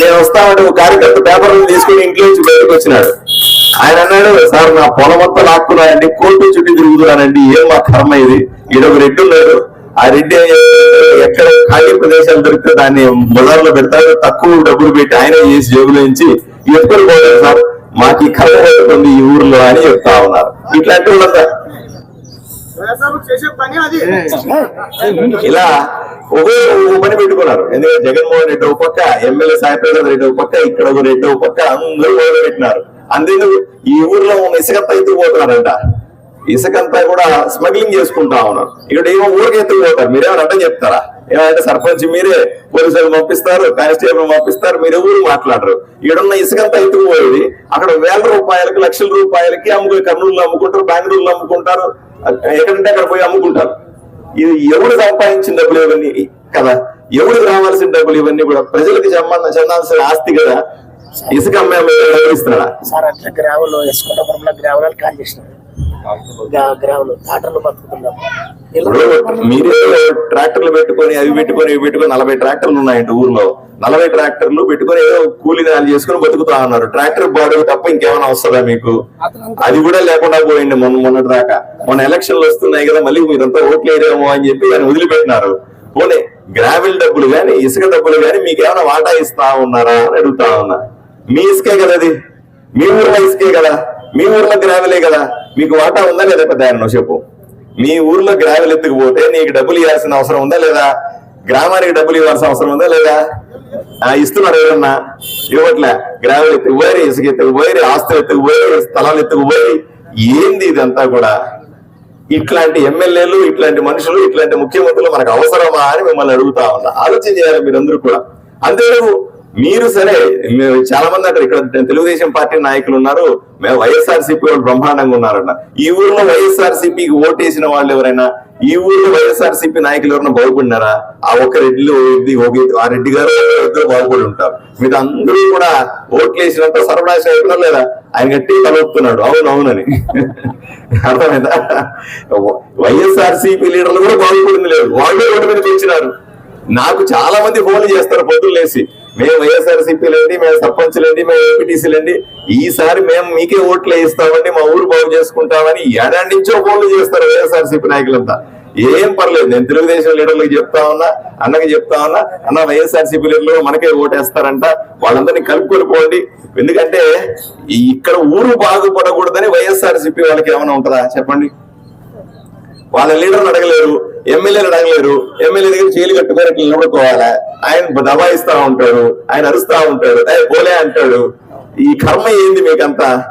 నేను వస్తామంటే ఒక కార్యకర్త పేపర్లు తీసుకుని ఇంట్లో నుంచి బయటకు వచ్చినాడు. ఆయన అన్నాడు సార్ నా పొలం మొత్తం లాక్కున్నానండి కోర్టు చుట్టూ తిరుగుతున్నానండి ఏం మా కర్మ ఇది? ఈడొక రెడ్డి ఉన్నాడు. ఆ రెడ్డి ఎక్కడ ఖాళీ ప్రదేశాలు దొరికితే దాన్ని బజార్లో పెడతాడు. తక్కువ డబ్బులు పెట్టి ఆయన చేసి జేబులో నుంచి ఎత్తుకొని పోతాడు సార్. మాకు ఈ కర్మ ఈ ఊర్లో అని చెప్తా ఉన్నారు. ఇట్లాంటి వాళ్ళంతా సార్. ఇలా ఒకే ఒక పని పెట్టుకున్నారు. ఎందుకంటే జగన్మోహన్ రెడ్డి ఒక పక్క ఎమ్మెల్యే సాయిప్రసాద్ రెడ్డి ఒక పక్క ఇక్కడ ఒక రెడ్డి ఒక పక్క అందరూ మొదలు పెట్టినారు అంతేందుకు ఈ ఊర్లో ఉన్న ఇసుకంతా ఎత్తుకుపోతున్నారంట ఇసుకంతా కూడా స్మగ్లింగ్ చేసుకుంటా ఉన్నారు. ఇక్కడ ఏమో ఊరికి ఎత్తుకుపోతారు మీరేమైనా అంటే చెప్తారా? ఏమంటే సర్పంచ్ మీరే పోలీసులు పంపిస్తారు కానిస్టేబుల్ పంపిస్తారు మీరు ఎవరు మాట్లాడరు. ఈడున్న ఇసుకంతా ఎత్తుకుపోయేది అక్కడ వేల రూపాయలకి లక్షల రూపాయలకి అమ్ముకు కర్నూలులో అమ్ముకుంటారు బెంగళూరులో అమ్ముకుంటారు ఎక్కడంటే అక్కడ పోయి అమ్ముకుంటారు. ఇది ఎవరు సంపాదించిన డబ్బులు ఇవన్నీ? కదా ఎవడికి రావాల్సిన డబ్బులు ఇవన్నీ కూడా? ప్రజలకు సంబంధం చెందాల్సిన ఆస్తి కదా. ఇసుక అమ్మే ఇస్తున్నాడా సార్ అట్లా గ్రావులు ఎస్కుంటపురంలో గ్రావులు కాల్ చేసినారు. గ్రా- బతుకుతున్నాం. మీరే ట్రాక్టర్లు పెట్టుకొని అవి పెట్టుకొని ఇవి పెట్టుకొని నలభై ట్రాక్టర్లు ఉన్నాయండి ఊర్లో. నలభై ట్రాక్టర్లు పెట్టుకొని ఏదో కూలీ నాలు చేసుకొని బతుకుతా ఉన్నారు. ట్రాక్టర్ బాడీ తప్ప ఇంకేమైనా వస్తుందా మీకు? అది కూడా లేకుండా పోయింది మొన్న మొన్నటి దాకా మొన్న ఎలక్షన్లు వస్తున్నాయి కదా మళ్ళీ మీరంతా ఓట్లు వేరేమో అని చెప్పి దాన్ని వదిలిపెట్టినారు. పోనీ గ్రావెల్ డబ్బులు గాని ఇసుక డబ్బులు గాని మీకు ఏమైనా వాటా ఇస్తా ఉన్నారా అని అడుగుతా ఉన్నా. మీ ఇసుకే కదా అది. మీ ఊర్లో ఇసుకే కదా. మీ ఊర్లో గ్రావెలే కదా. మీకు వాటా ఉందా లేదా పెద్ద ఆయన? నువ్వు చెప్పు. మీ ఊర్లో గ్రావెల్ ఎత్తుకుపోతే నీకు డబ్బులు ఇవ్వాల్సిన అవసరం ఉందా లేదా? గ్రామానికి డబ్బులు ఇవ్వాల్సిన అవసరం ఉందా లేదా? ఆ, ఇస్తున్నారు ఎవరన్నా? ఇవ్వట్లే. గ్రావెల్ ఎత్తుకుపోయి ఇసుక ఎత్తుకుపోయి ఆస్తులు ఎత్తుకుపోయి స్థలాలు ఎత్తుకుపోయి ఏంది ఇదంతా కూడా? ఇట్లాంటి ఎమ్మెల్యేలు ఇట్లాంటి మనుషులు ఇట్లాంటి ముఖ్యమంత్రులు మనకు అవసరమా అని మిమ్మల్ని అడుగుతా ఉన్నా. ఆలోచన చేయాలి మీరందరూ కూడా. అంతేకాదు మీరు సరే మీరు చాలా మంది అంటారు ఇక్కడ తెలుగుదేశం పార్టీ నాయకులు ఉన్నారు మేము వైఎస్ఆర్ సిపి వాళ్ళు బ్రహ్మాండంగా ఉన్నారన్న. ఈ ఊర్లో వైఎస్ఆర్సీపీకి ఓటేసిన వాళ్ళు ఎవరైనా ఈ ఊర్లో వైఎస్ఆర్ సిపి నాయకులు ఎవరైనా బాగుపడినారా? ఆ ఒక్క రెడ్డిలో ఒక ఆ రెడ్డి గారు ఇద్దరు బాగుపడి ఉంటారు. మీరు అందరూ కూడా ఓట్లు వేసినంత సర్వనాశనం లేదా? ఆయన గట్టి కలుపుతున్నాడు అవును అవునని అర్థమైందా? వైఎస్ఆర్ సిపి లీడర్లు కూడా బాగుపడింది లేదు. వాళ్ళు ఓటు మీద తెచ్చినారు. నాకు చాలా మంది ఫోన్లు చేస్తారు పొద్దులు లేసి మేము వైఎస్ఆర్సిపిలేండి మేము సర్పంచ్లేండి మేము ఏపీటీసీలేండి ఈసారి మేము మీకే ఓట్లు వేయిస్తామండి మా ఊరు బాగు చేసుకుంటామని ఏడాది నుంచో ఫోన్లు చేస్తారు వైఎస్ఆర్సిపి నాయకులంతా. ఏం పర్లేదు నేను తెలుగుదేశం లీడర్లకు చెప్తా ఉన్నా అన్నకి చెప్తా ఉన్నా అన్న వైఎస్ఆర్సీపీ లీడర్లు మనకే ఓటేస్తారంట వాళ్ళందరినీ కలుపుకొనిపోండి ఎందుకంటే ఇక్కడ ఊరు బాగుపడకూడదని వైఎస్ఆర్సీపీ వాళ్ళకి ఏమైనా ఉంటుందా? చెప్పండి. వాళ్ళ లీడర్ని అడగలేరు. ఎమ్మెల్యేలు అడగలేరు. ఎమ్మెల్యే దగ్గర చేయలు కట్టుకొని ఇట్లా నిలబడుకోవాలా ఆయన దబాయిస్తా ఉంటాడు ఆయన అరుస్తా ఉంటాడు ఆయన పోలే అంటాడు. ఈ కర్మ ఏంది మీకంతా?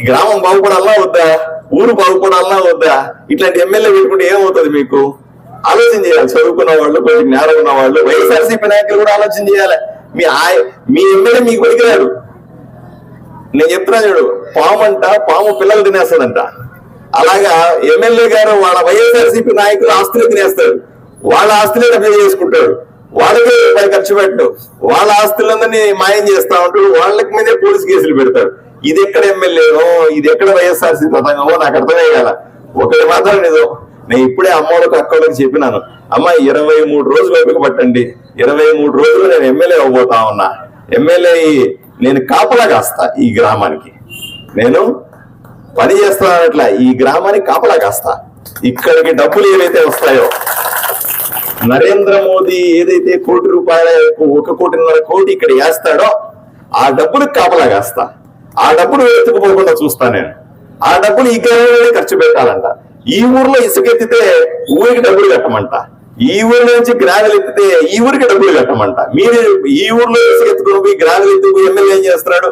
ఈ గ్రామం బాగుపడాలా వద్దా? ఊరు బాగుపడాలా వద్దా? ఇట్లాంటి ఎమ్మెల్యే పెట్టుకుంటే ఏమవుతుంది మీకు? ఆలోచన చేయాలి. చదువుకున్న వాళ్ళు కొంచెం జ్ఞానం ఉన్న వాళ్ళు వైఎస్ఆర్సీపీ నాయకులు కూడా ఆలోచన చేయాలి. మీ ఆయ మీ ఎమ్మెల్యే మీకు పనికిరాడు. నేను చెప్తున్నా చూడు పాము అంట పాము పిల్లలు తినేస్తుందంట అలాగా ఎమ్మెల్యే గారు వాళ్ళ వైఎస్ఆర్సీపీ నాయకులు ఆస్తులు తినేస్తాడు వాళ్ళ ఆస్తులే డబ్బులు చేసుకుంటాడు వాళ్ళకి రూపాయి ఖర్చు పెట్టడు వాళ్ళ ఆస్తులందరినీ మాయం చేస్తా ఉంటాడు వాళ్ళకి మీదే పోలీసు కేసులు పెడతాడు ఇది ఎక్కడ ఎమ్మెల్యేనో ఇది ఎక్కడ వైఎస్ఆర్సీ పథకమో నాకు అర్థమే కదా. ఒకటి మాత్రం నిజం నేను ఇప్పుడే అమ్మోళ్ళకి అక్కడికి చెప్పినాను. అమ్మ ఇరవై మూడు రోజులు వైపుకి పట్టండి. ఇరవై మూడు రోజులు నేను ఎమ్మెల్యే అవ్వబోతా ఉన్నా. ఎమ్మెల్యే నేను కాపలా కాస్తా ఈ గ్రామానికి. నేను పని చేస్తానట్లా ఈ గ్రామానికి కాపలా కాస్తా. ఇక్కడికి డబ్బులు ఏవైతే వస్తాయో నరేంద్ర మోదీ ఏదైతే కోటి రూపాయల ఒక కోటిన్నర కోటి ఇక్కడ వేస్తాడో ఆ డబ్బులకు కాపలా కాస్తా. ఆ డబ్బులు ఎత్తుకుపోకుండా చూస్తా నేను. ఆ డబ్బులు ఈ గ్రామంలోనే ఖర్చు పెట్టాలంట. ఈ ఊర్లో ఇసుకెత్తితే ఊరికి డబ్బులు కట్టమంట. ఈ ఊరి నుంచి గ్రావెల్ ఎత్తితే ఈ ఊరికి డబ్బులు కట్టమంట. మీరు ఈ ఊర్లో ఇసుకెత్తుకుని పోయి గ్రావెల్ ఎత్తుకు ఎమ్మెల్యే ఏం చేస్తున్నాడు?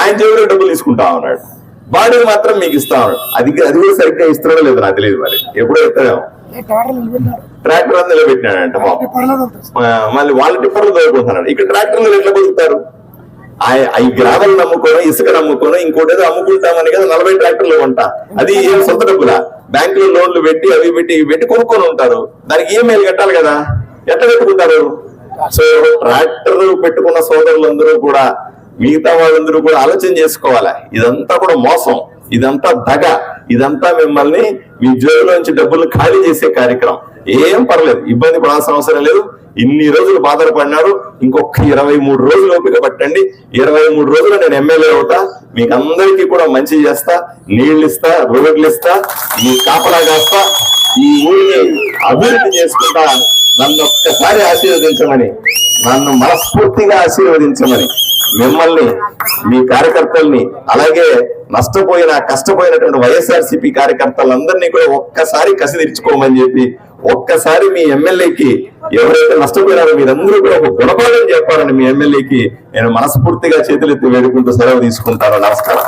ఆయన జేబులో డబ్బులు తీసుకుంటా ఉన్నాడు. బాడీ మాత్రం మీకు ఇస్తా అది అది కూడా సరిగ్గా ఇస్తున్నాడో లేదో నాకు తెలియదు మరి. ఎప్పుడో ఇస్తాడేమో ట్రాక్టర్ అంతా నిలబెట్టినాడంట మళ్ళీ వాళ్ళ టిప్పర్లు దొరుకుతున్నాడు ఇక్కడ ట్రాక్టర్లు ఎట్లా బతుకుతారు? ఆ- ఈ గ్రావెల్ నమ్ముకోను ఇసుక నమ్ముకోను ఇంకోటి ఏదో అమ్ముకుంటామని కదా నలభై ట్రాక్టర్లు కొంట. అది ఏం సొంత డబ్బులా? బ్యాంకులో లోన్లు పెట్టి అవి పెట్టి ఇవి పెట్టి కొనుక్కొని ఉంటారు. దానికి ఈఎంఐలు కట్టాలి కదా. ఎట్లా పెట్టుకుంటారు? సో ట్రాక్టర్ పెట్టుకున్న సోదరులందరూ కూడా మిగతా వాళ్ళందరూ కూడా ఆలోచన చేసుకోవాలి. ఇదంతా కూడా మోసం. ఇదంతా దగ. ఇదంతా మిమ్మల్ని మీ జోబులోంచి డబ్బులు ఖాళీ చేసే కార్యక్రమం. ఏం పర్లేదు. ఇబ్బంది పడాల్సిన అవసరం లేదు. ఇన్ని రోజులు బాధపడినారు. ఇంకొక ఇరవై మూడు రోజులు ఓపిక పట్టండి. ఇరవై మూడు రోజులు నేను ఎమ్మెల్యే అవుతా. మీకు అందరికీ కూడా మంచి చేస్తా. నీళ్ళు ఇస్తా రోడ్లు ఇస్తా. మీ కాపలా కాస్తా. ఈ ఊరిని అభివృద్ధి చేసుకుంటా. నన్ను ఒక్కసారి ఆశీర్వదించమని నన్ను మనస్ఫూర్తిగా ఆశీర్వదించమని మిమ్మల్ని మీ కార్యకర్తల్ని అలాగే నష్టపోయిన కష్టపోయినటువంటి వైఎస్ఆర్సీపీ కార్యకర్తలందరినీ కూడా ఒక్కసారి కసి తీర్చుకోమని చెప్పి ఒక్కసారి మీ ఎమ్మెల్యేకి ఎవరైతే నష్టపోయినారో మీరందరూ కూడా ఒక గుణపాఠం చెప్పాలని మీ ఎమ్మెల్యేకి నేను మనస్ఫూర్తిగా చేతులెత్తి వేడుకుంటూ సెలవు తీసుకుంటాను. నమస్కారం.